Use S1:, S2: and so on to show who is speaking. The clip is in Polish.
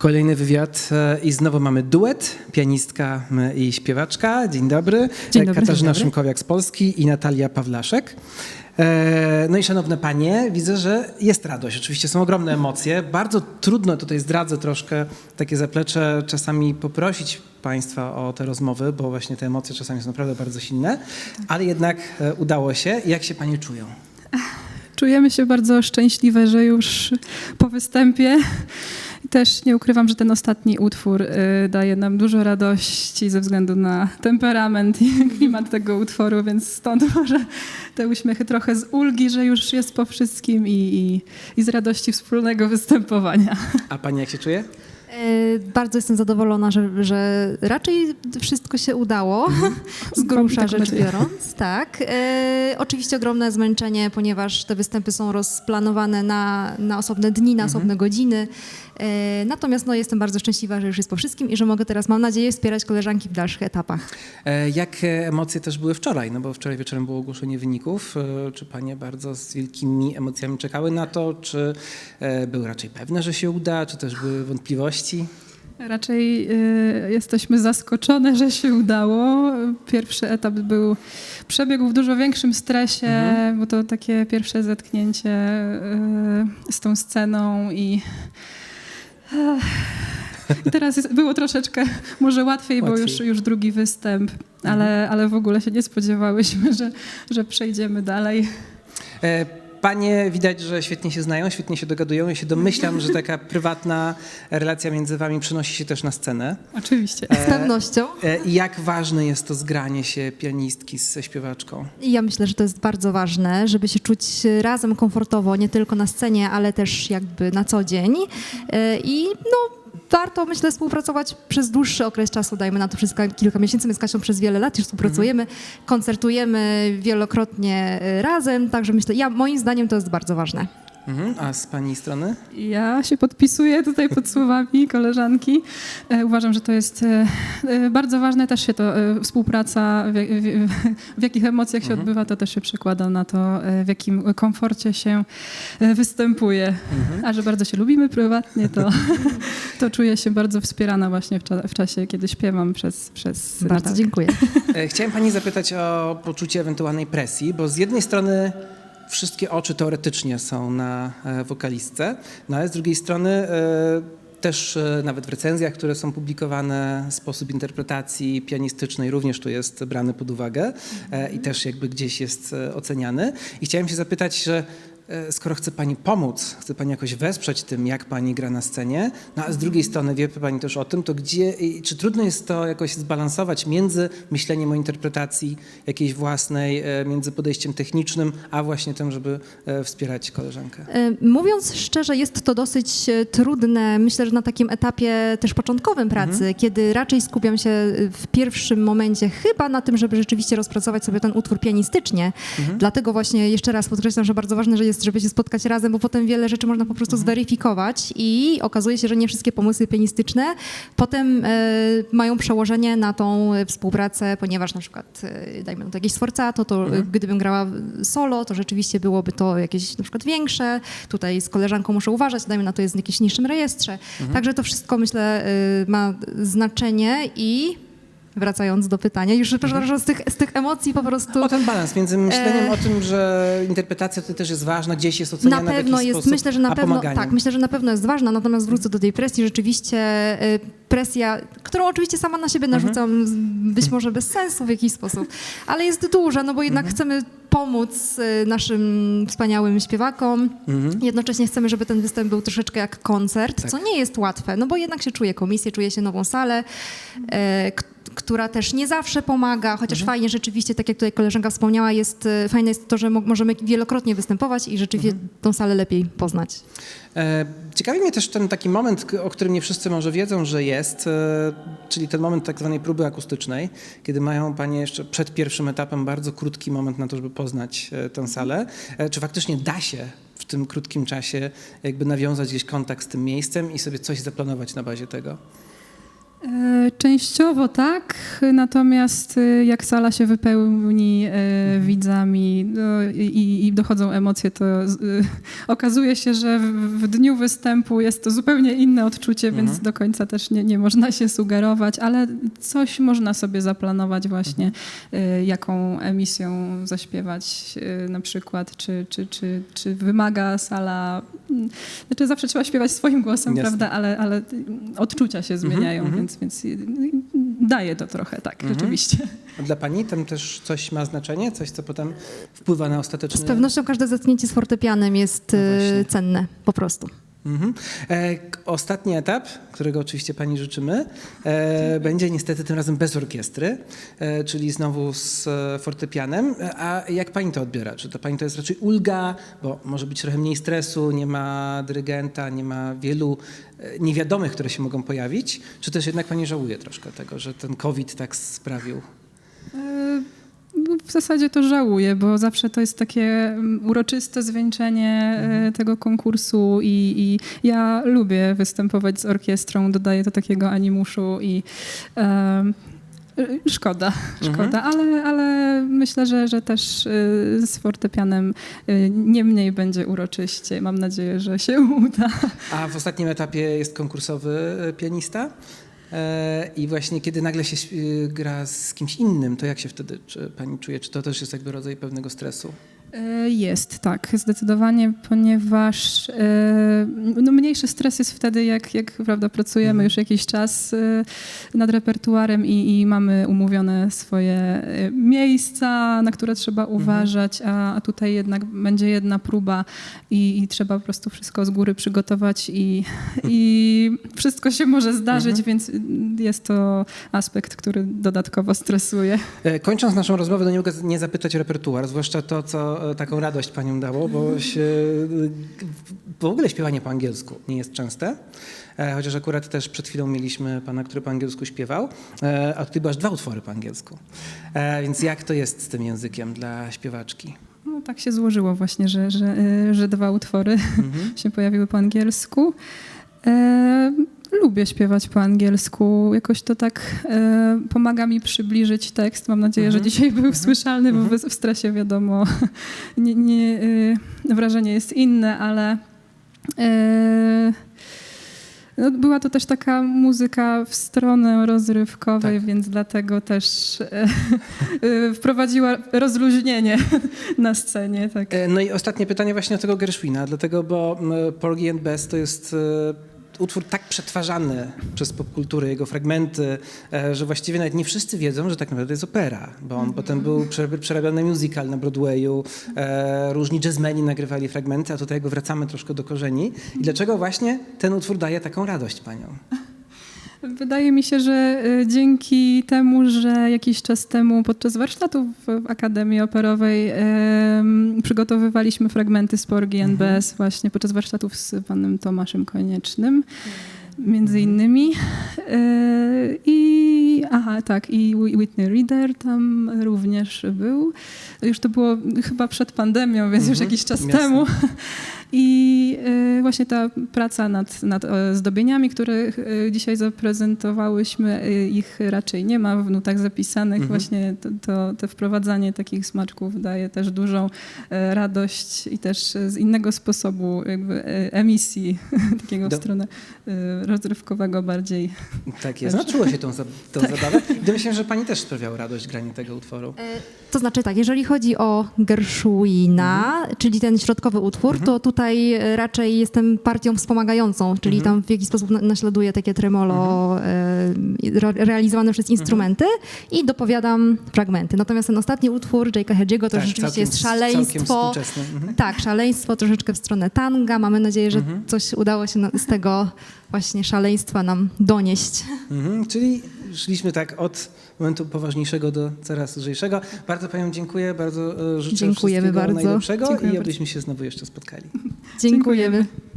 S1: Kolejny wywiad e, i znowu mamy duet, pianistka i śpiewaczka. Dzień dobry.
S2: Dzień dobry.
S1: Katarzyna
S2: Dzień.
S1: Szymkowiak z Polski i Natalia Pawlaszek. E, No i szanowne panie, widzę, że jest radość. Oczywiście są ogromne emocje. Bardzo trudno, tutaj zdradzę troszkę takie zaplecze, czasami poprosić państwa o te rozmowy, bo właśnie te emocje czasami są naprawdę bardzo silne, ale jednak e, udało się. Jak się panie czują?
S2: Czujemy się bardzo szczęśliwe, że już po występie też nie ukrywam, że ten ostatni utwór y, daje nam dużo radości ze względu na temperament i klimat tego utworu, więc stąd może te uśmiechy trochę z ulgi, że już jest po wszystkim i, i, i z radości wspólnego występowania.
S1: A pani jak się czuje?
S3: E, Bardzo jestem zadowolona, że, że raczej wszystko się udało, z grubsza
S2: tak
S3: rzecz biorąc. Tak. E, oczywiście ogromne zmęczenie, ponieważ te występy są rozplanowane na, na osobne dni, na osobne godziny. E, natomiast no, jestem bardzo szczęśliwa, że już jest po wszystkim i że mogę teraz, mam nadzieję, wspierać koleżanki w dalszych etapach.
S1: E, Jak e, emocje też były wczoraj? No bo wczoraj wieczorem było ogłoszenie wyników. Czy panie bardzo z wielkimi emocjami czekały na to? Czy były raczej pewne, że się uda? Czy też były wątpliwości?
S2: Raczej y, jesteśmy zaskoczone, że się udało. Pierwszy etap był, przebiegł w dużo większym stresie,
S1: Mhm.
S2: bo to takie pierwsze zetknięcie y, z tą sceną i. I teraz jest, było troszeczkę może łatwiej, bo
S1: Łatwiej.
S2: już, już drugi występ, ale, ale w ogóle się nie spodziewałyśmy, że, że przejdziemy dalej.
S1: E, Panie widać, że świetnie się znają, świetnie się dogadują. Ja się domyślam, że taka prywatna relacja między wami przenosi się też na scenę.
S2: Oczywiście.
S3: Z pewnością.
S1: E, I jak ważne jest to zgranie się pianistki ze śpiewaczką?
S3: I ja myślę, że to jest bardzo ważne, żeby się czuć razem komfortowo, nie tylko na scenie, ale też jakby na co dzień. E, I no, warto, myślę, współpracować przez dłuższy okres czasu, dajmy na to przez ka- kilka miesięcy. My z Kasią przez wiele lat już współpracujemy, koncertujemy wielokrotnie e, razem, także myślę, ja, moim zdaniem to jest bardzo ważne.
S1: Mhm. A z pani strony?
S2: Ja się podpisuję tutaj pod słowami koleżanki. E, Uważam, że to jest e, e, bardzo ważne też się to współpraca, w, w, w jakich emocjach się odbywa, to też się przekłada na to, w jakim komforcie się występuje. A że bardzo się lubimy prywatnie, to, to czuję się bardzo wspierana właśnie w, cza, w czasie, kiedy śpiewam przez, przez
S3: Bardzo
S2: Natalkę.
S3: dziękuję.
S1: Chciałem pani zapytać o poczucie ewentualnej presji, bo z jednej strony wszystkie oczy teoretycznie są na e, wokalistce, no ale z drugiej strony e, też e, nawet w recenzjach, które są publikowane, sposób interpretacji pianistycznej również tu jest brany pod uwagę i też jakby gdzieś jest oceniany. I chciałem się zapytać, że skoro chce Pani pomóc, chce Pani jakoś wesprzeć tym, jak Pani gra na scenie, no a z drugiej strony wie Pani też o tym, to gdzie, czy trudno jest to jakoś zbalansować między myśleniem o interpretacji jakiejś własnej, e, między podejściem technicznym, a właśnie tym, żeby e, wspierać koleżankę?
S3: E, Mówiąc szczerze, jest to dosyć e, trudne, myślę, że na takim etapie też początkowym pracy, kiedy raczej skupiam się e, w pierwszym momencie chyba na tym, żeby rzeczywiście rozpracować sobie ten utwór pianistycznie. Dlatego właśnie jeszcze raz podkreślam, że bardzo ważne że jest, żeby się spotkać razem, bo potem wiele rzeczy można po prostu zweryfikować i okazuje się, że nie wszystkie pomysły pianistyczne potem e, mają przełożenie na tą e, współpracę, ponieważ na przykład, e, dajmy na to jakieś sforzato, to e, gdybym grała solo, to rzeczywiście byłoby to jakieś na przykład większe. Tutaj z koleżanką muszę uważać, dajmy na to jest w jakimś niższym rejestrze. Także to wszystko myślę y, ma znaczenie i wracając do pytania, już przepraszam, z tych, z tych emocji po prostu
S1: O ten balans między myśleniem
S3: E,
S1: o tym, że interpretacja to też jest ważna, gdzieś jest oceniana
S3: na
S1: w
S3: pewno
S1: jakiś
S3: jest,
S1: sposób,
S3: myślę, że na pewno, tak, myślę, że na pewno jest ważna, natomiast wrócę do tej presji, rzeczywiście y, presja, którą oczywiście sama na siebie
S1: Mhm.
S3: narzucam, z- być może bez sensu w jakiś sposób, ale jest duża, no bo jednak
S1: Mhm.
S3: chcemy pomóc y, naszym wspaniałym śpiewakom,
S1: Mhm.
S3: jednocześnie chcemy, żeby ten występ był troszeczkę jak koncert,
S1: Tak.
S3: co nie jest łatwe, no bo jednak się czuje komisję, czuje się nową salę, e, która też nie zawsze pomaga, chociaż fajnie rzeczywiście, tak jak tutaj koleżanka wspomniała, jest, e, fajne jest to, że mo- możemy wielokrotnie występować i rzeczywiście tą salę lepiej poznać.
S1: E, Ciekawi mnie też ten taki moment, o którym nie wszyscy może wiedzą, że jest, e, czyli ten moment tak zwanej próby akustycznej, kiedy mają Panie jeszcze przed pierwszym etapem bardzo krótki moment na to, żeby poznać tę salę. E, Czy faktycznie da się w tym krótkim czasie jakby nawiązać gdzieś kontakt z tym miejscem i sobie coś zaplanować na bazie tego?
S2: E, Częściowo tak, natomiast e, jak sala się wypełni e, widzami no, i, i dochodzą emocje, to okazuje się, że w, dniu występu jest to zupełnie inne odczucie, więc do końca też nie, nie można się sugerować, ale coś można sobie zaplanować właśnie, e, jaką emisją zaśpiewać na przykład, czy, czy, czy, czy wymaga sala... mm, Znaczy zawsze trzeba śpiewać swoim głosem,
S1: Jasne.
S2: prawda, ale, ale odczucia się zmieniają, więc, więc daje to trochę, tak, rzeczywiście.
S1: A Dla pani tam też coś ma znaczenie? Coś, co potem wpływa na ostateczny...
S3: Z pewnością każde zetknięcie z fortepianem jest
S1: No właśnie.
S3: cenne, po prostu.
S1: Mhm. E, ostatni etap, którego oczywiście Pani życzymy, e, będzie niestety tym razem bez orkiestry, e, czyli znowu z e, fortepianem. E, A jak Pani to odbiera? Czy to Pani to jest raczej ulga, bo może być trochę mniej stresu, nie ma dyrygenta, nie ma wielu e, niewiadomych, które się mogą pojawić, czy też jednak Pani żałuje troszkę tego, że ten COVID tak sprawił?
S2: W zasadzie to żałuję, bo zawsze to jest takie mm, uroczyste zwieńczenie e, tego konkursu i, i ja lubię występować z orkiestrą, dodaję to takiego animuszu i em, e, szkoda, szkoda, ale, ale myślę, że, że też e, z fortepianem e, nie mniej będzie uroczyście. Mam nadzieję, że się uda.
S1: A w ostatnim etapie jest konkursowy pianista. E, I właśnie kiedy nagle się e, gra z kimś innym, to jak się wtedy pani czuje? Czy to też jest jakby rodzaj pewnego stresu?
S2: E, Jest, tak, zdecydowanie, ponieważ e, no mniejszy stres jest wtedy, jak, jak prawda, pracujemy już jakiś czas e, nad repertuarem i, i mamy umówione swoje miejsca, na które trzeba uważać, a, a tutaj jednak będzie jedna próba i, i trzeba po prostu wszystko z góry przygotować i, i wszystko się może zdarzyć, więc jest to aspekt, który dodatkowo stresuje.
S1: Kończąc naszą rozmowę, no nie mogę nie zapytać repertuar, zwłaszcza to, co taką radość paniom dało, bo się, e, w ogóle śpiewanie po angielsku nie jest częste. E, Chociaż akurat też przed chwilą mieliśmy pana, który po angielsku śpiewał, e, a były aż dwa utwory po angielsku. E, Więc jak to jest z tym językiem dla śpiewaczki?
S2: No, tak się złożyło właśnie, że, że, że dwa utwory się pojawiły po angielsku. E, lubię śpiewać po angielsku. Jakoś to tak e, pomaga mi przybliżyć tekst. Mam nadzieję, że dzisiaj był słyszalny, bo w, w stresie wiadomo, nie, nie, y, wrażenie jest inne, ale e, no, była to też taka muzyka w stronę rozrywkowej,
S1: Tak.
S2: więc dlatego też e, e, wprowadziła rozluźnienie na scenie. Tak.
S1: E, No i ostatnie pytanie właśnie o tego Gershwina, dlatego, bo m, Porgy and Bess to jest e, utwór tak przetwarzany przez popkulturę, jego fragmenty, e, że właściwie nawet nie wszyscy wiedzą, że tak naprawdę jest opera, bo on potem był prze- przerabiany musical na Broadwayu, e, różni jazzmeni nagrywali fragmenty, a tutaj jakby wracamy troszkę do korzeni. I dlaczego właśnie ten utwór daje taką radość paniom?
S2: Wydaje mi się, że y, dzięki temu, że jakiś czas temu podczas warsztatów w Akademii Operowej przygotowywaliśmy fragmenty z Porgy and Bess właśnie podczas warsztatów z panem Tomaszem Koniecznym między innymi. Y, I aha, tak, i Whi- Whitney Reader tam również był. Już to było chyba przed pandemią, więc już
S1: Mhm,
S2: jakiś czas temu. I y, właśnie ta praca nad, nad e, zdobieniami, które y, dzisiaj zaprezentowałyśmy, ich raczej nie ma w nutach zapisanych.
S1: Mhm.
S2: Właśnie to, to, to wprowadzanie takich smaczków daje też dużą e, radość i też e, z innego sposobu jakby e, emisji, takiego w
S1: Do-
S2: stronę e, rozrywkowego bardziej.
S1: Tak jest, czuło się tą, za- tą zabawę. I myślę, że pani też sprawiało radość granie tego utworu.
S3: To znaczy tak, jeżeli chodzi o Gershwina, czyli ten środkowy utwór, to tutaj e, raczej jestem partią wspomagającą, czyli tam w jakiś sposób na- naśladuję takie tremolo e, re, realizowane przez instrumenty i dopowiadam fragmenty. Natomiast ten ostatni utwór Jake'a Hedgiego to
S1: Tak,
S3: rzeczywiście
S1: całkiem-
S3: jest szaleństwo.
S1: Mhm.
S3: Tak, szaleństwo troszeczkę w stronę tanga. Mamy nadzieję, że
S1: Mhm.
S3: coś udało się z tego właśnie szaleństwa nam donieść.
S1: Mhm, czyli szliśmy tak od momentu poważniejszego do coraz lżejszego. Bardzo Paniom dziękuję, bardzo e, życzę
S3: Dziękujemy
S1: wszystkiego
S3: bardzo.
S1: najlepszego
S2: Dziękuję
S1: i
S2: bardzo.
S1: abyśmy się znowu jeszcze spotkali.
S3: Dziękujemy.
S2: Dziękujemy.